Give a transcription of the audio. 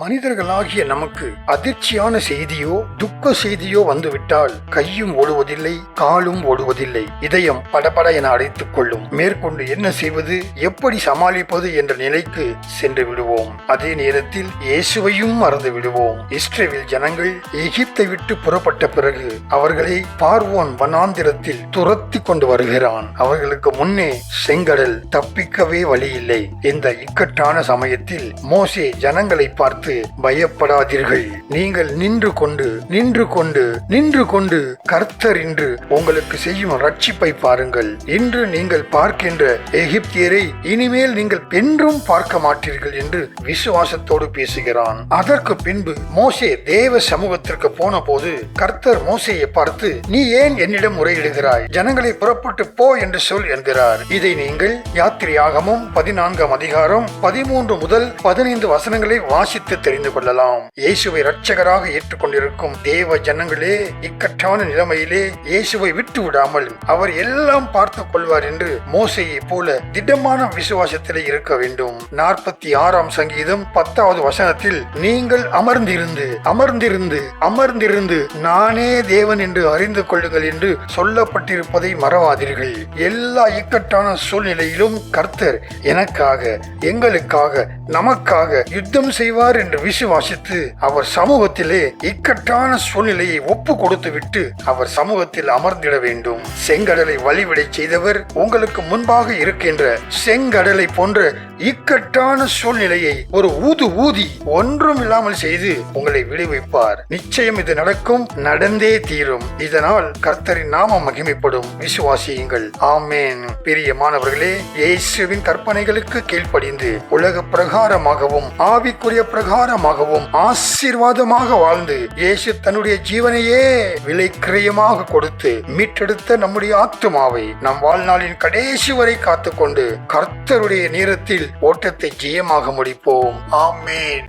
மனிதர்களாகிய நமக்கு அதிர்ச்சியான செய்தியோ துக்க செய்தியோ வந்துவிட்டால் கையும் ஓடுவதில்லை காலும் ஓடுவதில்லை. இதயம் படபட என அடைத்துக் கொள்ளும். மேற்கொண்டு என்ன செய்வது எப்படி சமாளிப்பது என்ற நிலைக்கு சென்று விடுவோம். அதே நேரத்தில் இயேசுவையும் மறந்து விடுவோம். இஸ்ரேவில் ஜனங்கள் எகிப்தை விட்டு புறப்பட்ட பிறகு அவர்களை பார்வோன் வனாந்திரத்தில் துரத்தி கொண்டு வருகிறான். அவர்களுக்கு முன்னே செங்கடல் தப்பிக்கவே வழியில்லை. இந்த இக்கட்டான சமயத்தில் மோசே ஜனங்களை பார்த்து பயப்படாதீர்கள். நீங்கள் நின்று கொண்டு நின்று கொண்டு நின்று கொண்டு கர்த்தர் இன்று உங்களுக்கு செய்யும் ரட்சிப்பை பாருங்கள். இன்று நீங்கள் பார்க்கின்ற எகிப்தியரை இனிமேல் நீங்கள் பென்றும் பார்க்க மாட்டீர்கள் என்று விசுவாசத்தோடு பேசுகிறான். அதற்கு பின்பு மோசே தேவ சமூகத்திற்கு போன போது கர்த்தர் மோசையை பார்த்து நீ ஏன் என்னிடம் முறையிடுகிறாய்? ஜனங்களை புறப்பட்டு போ என்று சொல் என்கிறார். இதை நீங்கள் யாத்திரையாகமும் பதினான்காம் அதிகாரம் பதிமூன்று முதல் பதினைந்து வசனங்களை வாசித்து குறித்து தெரிந்து கொள்ளலாம். இயேசுவை இரட்சகராக ஏற்றுக்கொண்டிருக்கும் தேவ ஜனங்களே இக்கட்டான நிலைமையிலே இயேசுவை விட்டு விடாமல் அவர் எல்லாம் பார்த்துக் கொள்வார் என்று மோசையை போல திடமான விசுவாசத்திலே இருக்க வேண்டும். நாற்பத்தி ஆறாம் சங்கீதம் பத்தாவது வசனத்தில் நீங்கள் அமர்ந்திருந்து அமர்ந்திருந்து அமர்ந்திருந்து நானே தேவன் என்று அறிந்து கொள்ளுங்கள் என்று சொல்லப்பட்டிருப்பதை மறவாதீர்கள். எல்லா இக்கட்டான சூழ்நிலையிலும் கர்த்தர் எனக்காக எங்களுக்காக நமக்காக யுத்தம் செய்வார் என்று விசுவாசித்து அவர் சமூகத்திலே இக்கட்டான சூழ்நிலையை ஒப்பு கொடுத்து விட்டு அவர் சமூகத்தில் அமர்ந்திட வேண்டும். செங்கடலை வழிவிடை செய்தவர் உங்களுக்கு முன்பாக இருக்கின்ற செங்கடலை போன்ற இக்கட்டான சூழ்நிலையை ஒரு ஊது ஊதி ஒன்றும் இல்லாமல் செய்து உங்களை விடுவிப்பார். நிச்சயம் இது நடக்கும் நடந்தே தீரும். இதனால் கர்த்தரின் நாமம் மகிமைப்படும். விசுவாசியுங்கள். ஆமேன். பெரிய மாணவர்களே இயேசுவின் கற்பனைகளுக்கு கீழ்ப்படிந்து உலக பிரகாரமாகவும் ஆவிக்குரிய பிரகாரம் பிரகாரமாகவும் ஆசீர்வாதமாக வாழ்ந்து இயேசு தன்னுடைய ஜீவனையே விலை கிரயமாக கொடுத்து மீட்டெடுத்த நம்முடைய ஆத்துமாவை நம் வாழ்நாளின் கடைசி வரை காத்துக்கொண்டு கர்த்தருடைய நேரத்தில் ஓட்டத்தை ஜெயமாக முடிப்போம். ஆமேன்.